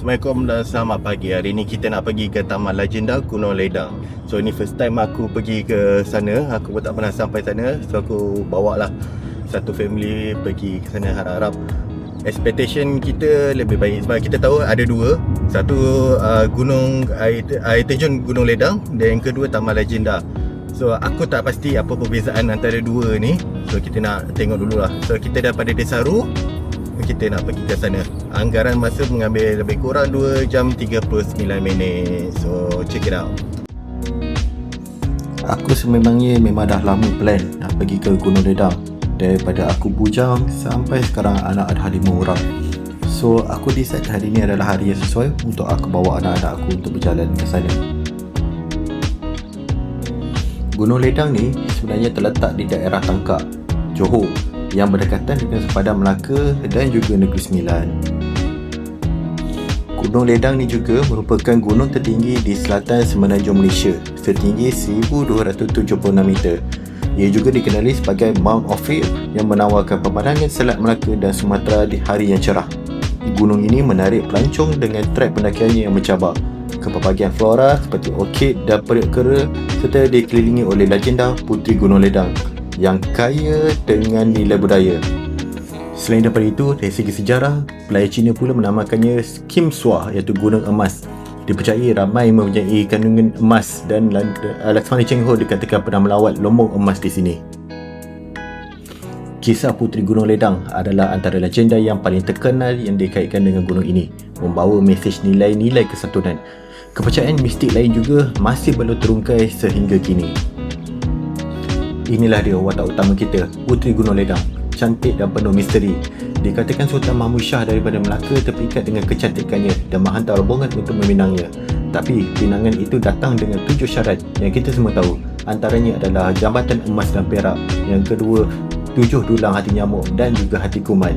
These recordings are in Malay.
Assalamualaikum dan selamat pagi. Hari ni kita nak pergi ke Taman Legenda Gunung Ledang. So ni first time aku pergi ke sana. Aku pun tak pernah sampai sana. So aku bawa lah satu family pergi ke sana harap-harap expectation kita lebih baik sebab kita tahu ada dua satu uh, gunung air, air terjun Gunung Ledang dan yang kedua Taman Legenda so aku tak pasti apa perbezaan antara dua ni so kita nak tengok dulu lah so kita daripada Desa Ru kita nak pergi ke sana. Anggaran masa mengambil lebih kurang 2 jam 39 minit. So check it out. Aku sememangnya memang dah lama plan nak pergi ke Gunung Ledang. Daripada aku bujang sampai sekarang anak ada lima orang. So aku decide hari ni adalah hari yang sesuai untuk aku bawa anak-anak aku untuk berjalan ke sana. Gunung Ledang ni sebenarnya terletak di daerah Tangkak, Johor yang berdekatan dengan sepadan Melaka dan juga Negeri Sembilan. Gunung Ledang ni juga merupakan gunung tertinggi di selatan semenanjung Malaysia setinggi 1276 meter. Ia juga dikenali sebagai Mount Ophir yang menawarkan pemandangan Selat Melaka dan Sumatera di hari yang cerah. Gunung ini menarik pelancong dengan trek pendakiannya yang mencabar. Kepelbagian flora seperti orkid dan periuk kera serta dikelilingi oleh legenda Puteri Gunung Ledang yang kaya dengan nilai budaya. Selain daripada itu, dari segi sejarah, pelayar Cina pula menamakannya Kim Sua iaitu Gunung Emas. Dipercayai ramai mempunyai kandungan emas dan Laksmana Cheng Ho dikatakan pernah melawat lombong emas di sini. Kisah Puteri Gunung Ledang adalah antara legenda yang paling terkenal yang dikaitkan dengan gunung ini, membawa mesej nilai-nilai kesatuan. Kepercayaan mistik lain juga masih belum terungkai sehingga kini. Inilah dia watak utama kita, Puteri Gunung Ledang. Cantik dan penuh misteri. Dikatakan Sultan Mahmud Shah daripada Melaka terikat dengan kecantikannya dan menghantar rombongan untuk meminangnya. Tapi pinangan itu datang dengan tujuh syarat yang kita semua tahu. Antaranya adalah jambatan emas dan perak. Yang kedua, tujuh dulang hati nyamuk dan juga hati kuman.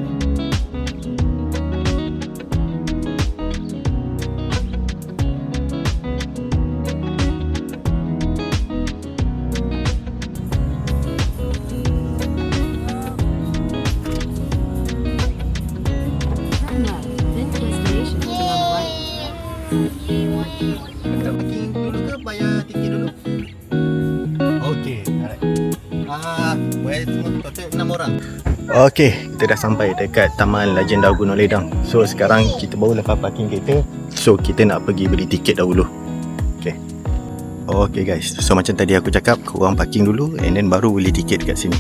Okey, kita dah sampai dekat Taman Legenda Gunung Ledang. So sekarang kita baru lepas parking kereta. So kita nak pergi beli tiket dahulu. Okey. Okey guys, so macam tadi aku cakap, korang parking dulu and then baru beli tiket dekat sini.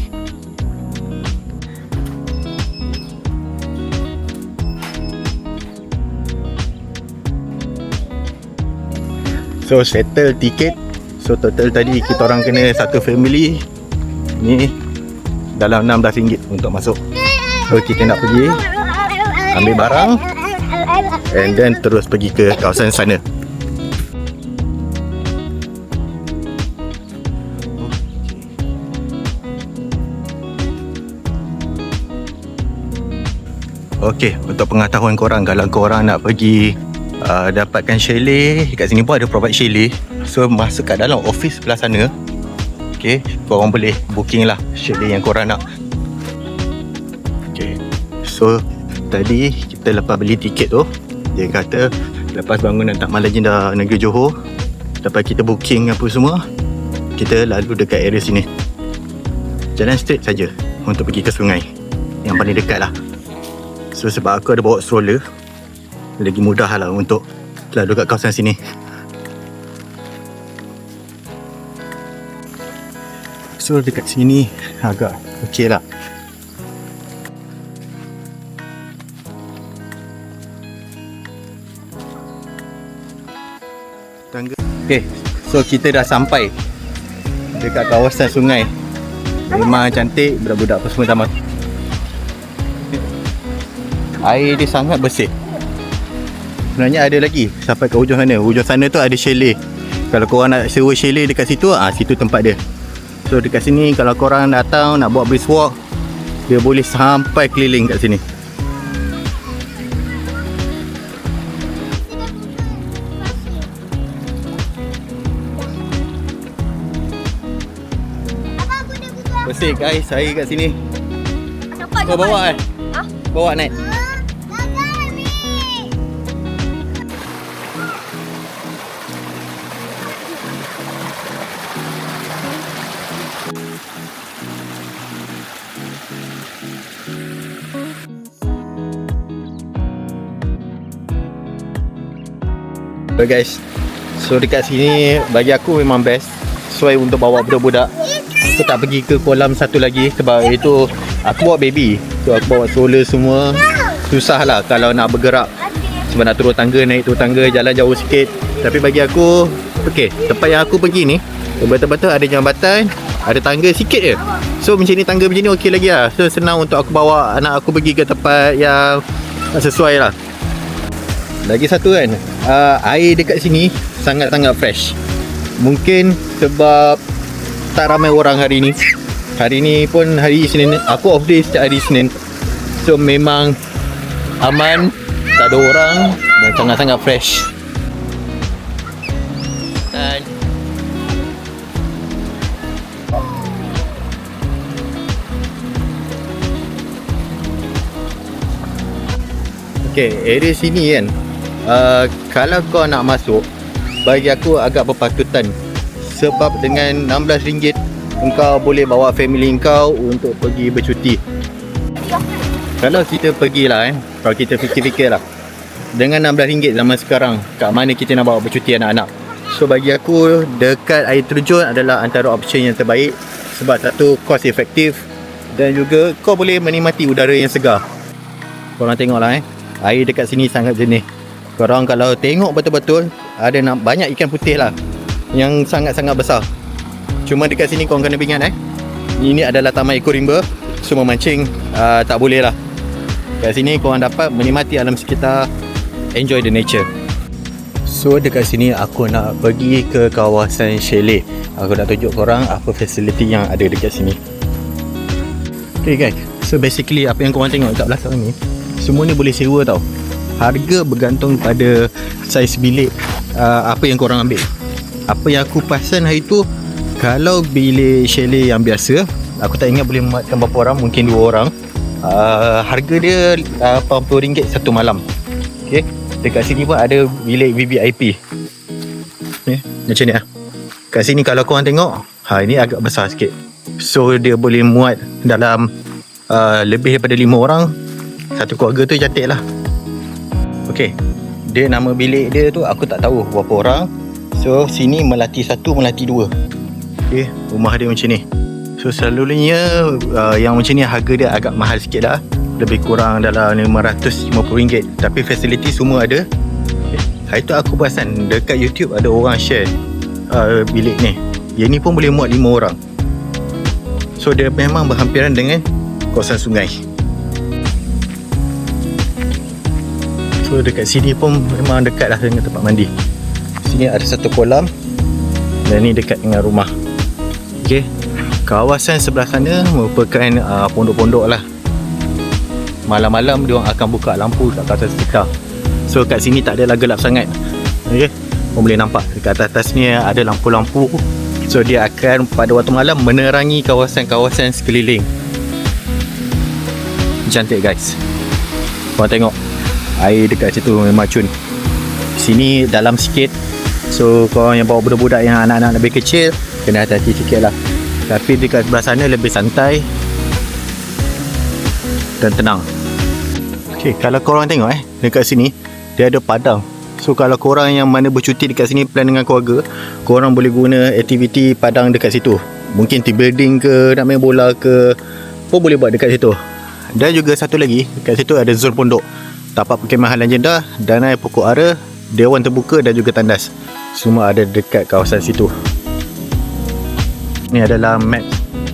So settle tiket So total tadi kita orang kena satu family Ni Dalam RM16 untuk masuk. So kita nak pergi. Ambil barang. And then terus pergi ke kawasan sana. Okey, untuk pengetahuan korang kalau korang nak pergi uh, dapatkan chalet kat sini pun ada provide chalet. So masuk kat dalam office sebelah sana ok korang boleh booking lah chalet yang korang nak. Ok so tadi kita lepas beli tiket tu dia kata lepas bangunan Taman Legenda Negeri Johor lepas kita booking apa semua kita lalu dekat area sini. Jalan straight saja untuk pergi ke sungai yang paling dekat lah. So sebab aku ada bawa stroller lagi mudah lah untuk lalu kat kawasan sini. So dekat sini agak okey lah. Tangga. Okay, so kita dah sampai dekat kawasan sungai. Memang cantik, budak-budak apa semua tamat. Air dia sangat bersih. Sebenarnya ada lagi sampai ke hujung sana. Hujung sana tu ada chalet. Kalau korang nak sewa chalet dekat situ, ah situ tempat dia. So dekat sini kalau korang datang nak buat brisk walk, dia boleh sampai keliling kat sini. Bersih guys, air kat sini. Kau bawa eh? Ha? Bawa naik. So guys So dekat sini Bagi aku memang best. Sesuai untuk bawa budak-budak. Aku tak pergi ke kolam satu lagi Sebab itu Aku bawa baby. So aku bawa stroller semua. Susah lah kalau nak bergerak. Sebab nak turun tangga Naik turun tangga Jalan jauh sikit. Tapi bagi aku Okay Tempat yang aku pergi ni Betul-betul ada jambatan Ada tangga sikit je. So macam ni tangga macam ni okey lagi lah. So senang untuk aku bawa anak aku pergi ke tempat yang Sesuai lah lagi satu kan uh, Air dekat sini Sangat-sangat fresh. Mungkin sebab Tak ramai orang hari ni. Hari ni pun hari Isnin Aku off day setiap hari Isnin So memang Aman. Tak ada orang Dan sangat-sangat fresh. Dan Okay, area sini kan uh, Kalau kau nak masuk Bagi aku agak berpatutan. Sebab dengan RM16 Engkau boleh bawa family kau Untuk pergi bercuti. Kalau kita pergilah kan Kalau kita fikir-fikir lah. Dengan RM16 zaman sekarang Kat mana kita nak bawa bercuti anak-anak? So bagi aku Dekat air terjun adalah antara option yang terbaik Sebab satu cost efektif Dan juga kau boleh menikmati udara yang segar. Korang tengoklah eh. Air dekat sini sangat jernih Korang kalau tengok betul-betul Ada nak banyak ikan putih lah Yang sangat-sangat besar. Cuma dekat sini korang kena ingat eh. Ini adalah taman ekorimba So memancing uh, tak boleh lah. Kat sini korang dapat menikmati alam sekitar Enjoy the nature. So dekat sini aku nak pergi ke kawasan chalet Aku nak tunjuk korang apa fasiliti yang ada dekat sini. Okay guys. So basically apa yang korang tengok kat belakang ni Semua ni boleh sewa tau Harga bergantung pada saiz bilik uh, Apa yang korang ambil. Apa yang aku perasan hari tu Kalau bilik chalet yang biasa Aku tak ingat boleh muatkan berapa orang Mungkin dua orang uh, Harga dia uh, RM80 satu malam. Okay Dekat sini pun ada bilik VVIP Ni, macam ni lah Kat sini kalau korang tengok ha, Ini agak besar sikit. So dia boleh muat dalam uh, Lebih daripada lima orang. Satu keluarga tu cantik lah Okay Dia nama bilik dia tu Aku tak tahu berapa orang. So sini Melati satu Melati dua. Okay Rumah dia macam ni. So selalunya uh, Yang macam ni harga dia agak mahal sikit lah. Lebih kurang dalam RM550 Tapi fasiliti semua ada. Okay. Hari tu aku perasan Dekat YouTube ada orang share uh, Bilik ni. Yang ni pun boleh muat 5 orang. So dia memang berhampiran dengan Kawasan sungai So dekat sini pun memang dekat lah dengan tempat mandi. Sini ada satu kolam. Dan ni dekat dengan rumah. Okay Kawasan sebelah sana merupakan uh, pondok-pondok lah. Malam-malam dia orang akan buka lampu kat kawasan sekitar So kat sini tak adalah gelap sangat. Okay Korang boleh nampak dekat atas ni ada lampu-lampu. So dia akan pada waktu malam menerangi kawasan-kawasan sekeliling. Cantik guys. Korang tengok Air dekat situ memang cun Sini dalam sikit. So korang yang bawa budak-budak yang anak-anak lebih kecil Kena hati-hati sikit lah. Tapi dekat sebelah sana lebih santai Dan tenang. Okay kalau korang tengok eh Dekat sini Dia ada padang. So kalau korang yang mana bercuti dekat sini Plan dengan keluarga Korang boleh guna aktiviti padang dekat situ. Mungkin team building ke Nak main bola ke Pun boleh buat dekat situ. Dan juga satu lagi Dekat situ ada zon pondok Tapak perkemahan legenda Danai pokok ara Dewan terbuka dan juga tandas. Semua ada dekat kawasan situ. Ini adalah map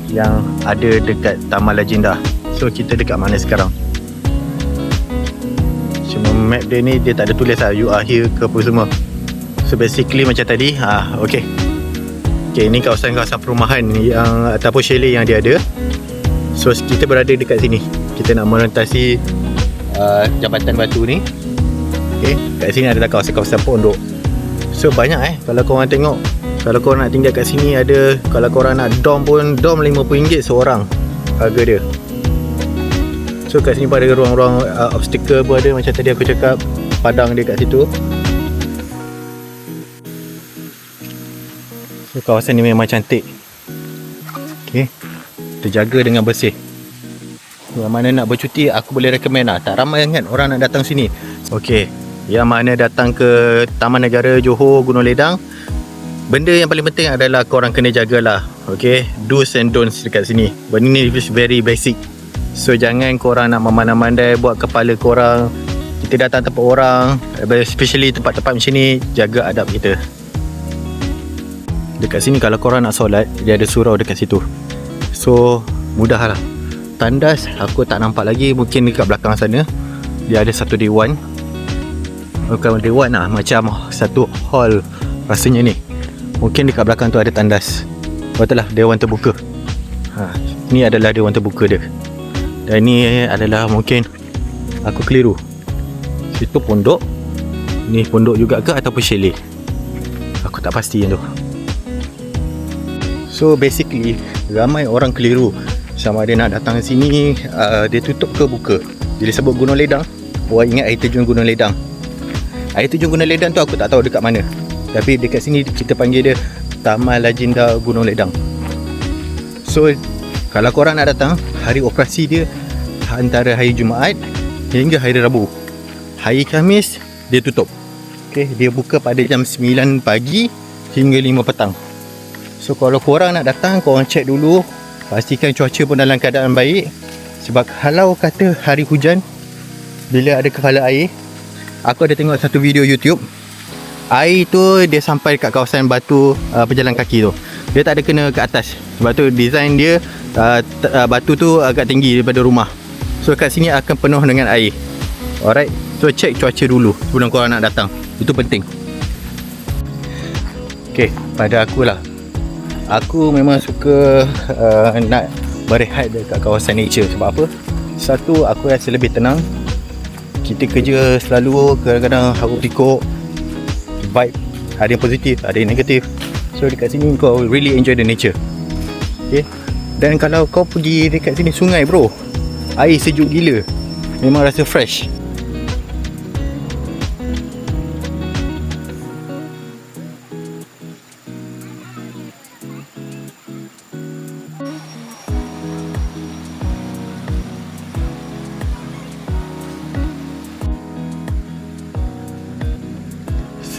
Yang ada dekat Taman Legenda So kita dekat mana sekarang? Cuma map dia ni Dia tak ada tulis lah. You are here ke apa semua. So basically macam tadi ah, Okay Okay ni kawasan-kawasan perumahan Yang Ataupun chalet yang dia ada. So kita berada dekat sini. Kita nak merentasi uh, Jambatan batu ni. Okay Kat sini adalah kawasan-kawasan pondok So banyak eh. Kalau korang tengok Kalau korang nak tinggal kat sini ada Kalau korang nak dom pun Dom RM50 seorang Harga dia. So kat sini pun ada ruang-ruang uh, Obstacle pun ada. Macam tadi aku cakap Padang dia kat situ. So kawasan ni memang cantik. Okay Terjaga dengan bersih Yang mana nak bercuti Aku boleh recommend lah. Tak ramai sangat orang nak datang sini. Okay yang mana datang ke Taman Negara Johor Gunung Ledang benda yang paling penting adalah korang kena jagalah. Okay do's and don'ts dekat sini. Benda ni is very basic. So jangan korang nak memandai-mandai buat kepala korang. Kita datang tempat orang especially tempat-tempat macam ni jaga adab kita. Dekat sini kalau korang nak solat dia ada surau dekat situ. So mudah lah tandas. Aku tak nampak lagi. Mungkin dekat belakang sana dia ada satu dewan. Bukan dewan lah macam satu hall rasanya ni. Mungkin dekat belakang tu ada tandas. Betul lah dewan terbuka. Ha, ni adalah dewan terbuka dia. Dan ni adalah mungkin aku keliru. Situ pondok. Ni pondok juga ke ataupun chalet? Aku tak pasti yang tu. So basically ramai orang keliru sama ada nak datang sini uh, dia tutup ke buka? Dia sebut Gunung Ledang. Orang ingat air terjun Gunung Ledang? Air terjun Gunung Ledang tu aku tak tahu dekat mana. Tapi dekat sini kita panggil dia Taman Lagenda Gunung Ledang. So kalau korang nak datang hari operasi dia antara hari Jumaat hingga hari Rabu. Hari Khamis dia tutup. Okay, dia buka pada jam 9 pagi hingga 5 petang. So kalau korang nak datang korang check dulu pastikan cuaca pun dalam keadaan baik. Sebab kalau kata hari hujan bila ada kepala air aku ada tengok satu video YouTube. Air tu dia sampai kat kawasan batu uh, pejalan kaki tu. Dia tak ada kena ke atas. Sebab tu design dia uh, uh, batu tu agak tinggi daripada rumah. So kat sini akan penuh dengan air. Alright so check cuaca dulu sebelum korang nak datang. Itu penting. Okay, pada aku lah Aku memang suka uh, nak berehat dekat kawasan nature. Sebab apa? Satu, aku rasa lebih tenang. Kita kerja selalu kadang-kadang haru pikuk. Vibe Ada yang positif, ada yang negatif. So dekat sini kau really enjoy the nature. Okay? Dan kalau kau pergi dekat sini sungai bro Air sejuk gila. Memang rasa fresh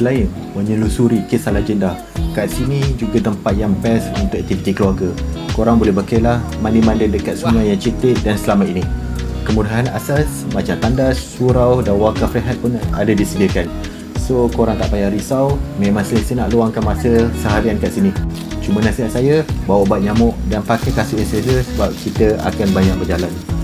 Selain menyelusuri kisah legenda, kat sini juga tempat yang best untuk aktiviti keluarga. Korang boleh berkelah mandi-mandi dekat sungai yang cantik dan selamat ini. Kemudahan asas macam tandas, surau dan wakaf rehat pun ada disediakan. So korang tak payah risau, memang selesa nak luangkan masa seharian kat sini. Cuma nasihat saya, bawa ubat nyamuk dan pakai kasut yang sebab kita akan banyak berjalan.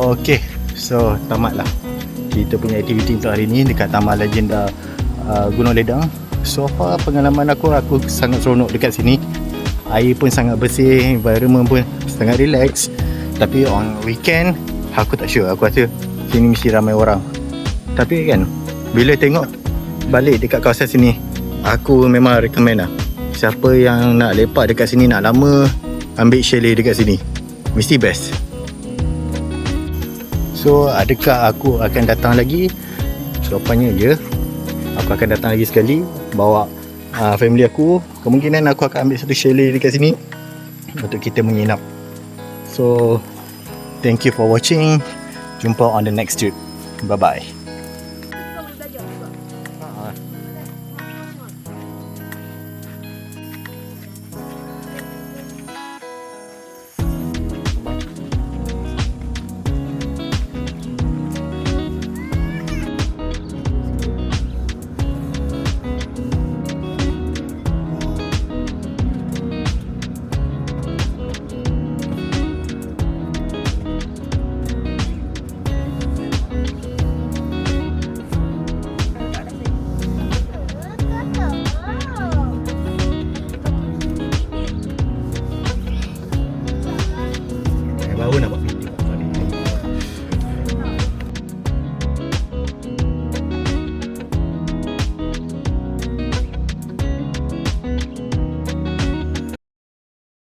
Okay, so tamatlah kita punya aktiviti untuk hari ni dekat Taman Legenda uh, Gunung Ledang. So far pengalaman aku aku sangat seronok dekat sini. Air pun sangat bersih, environment pun sangat relax. Tapi on weekend aku tak sure. Aku rasa sini mesti ramai orang. Tapi kan bila tengok balik dekat kawasan sini, aku memang recommend lah. Siapa yang nak lepak dekat sini nak lama, ambil chalet dekat sini. Mesti best. So adakah aku akan datang lagi? Jawapannya ya. Aku akan datang lagi sekali Bawa uh, family aku. Kemungkinan aku akan ambil satu chalet dekat sini Untuk kita menginap. So Thank you for watching. Jumpa on the next trip. Bye bye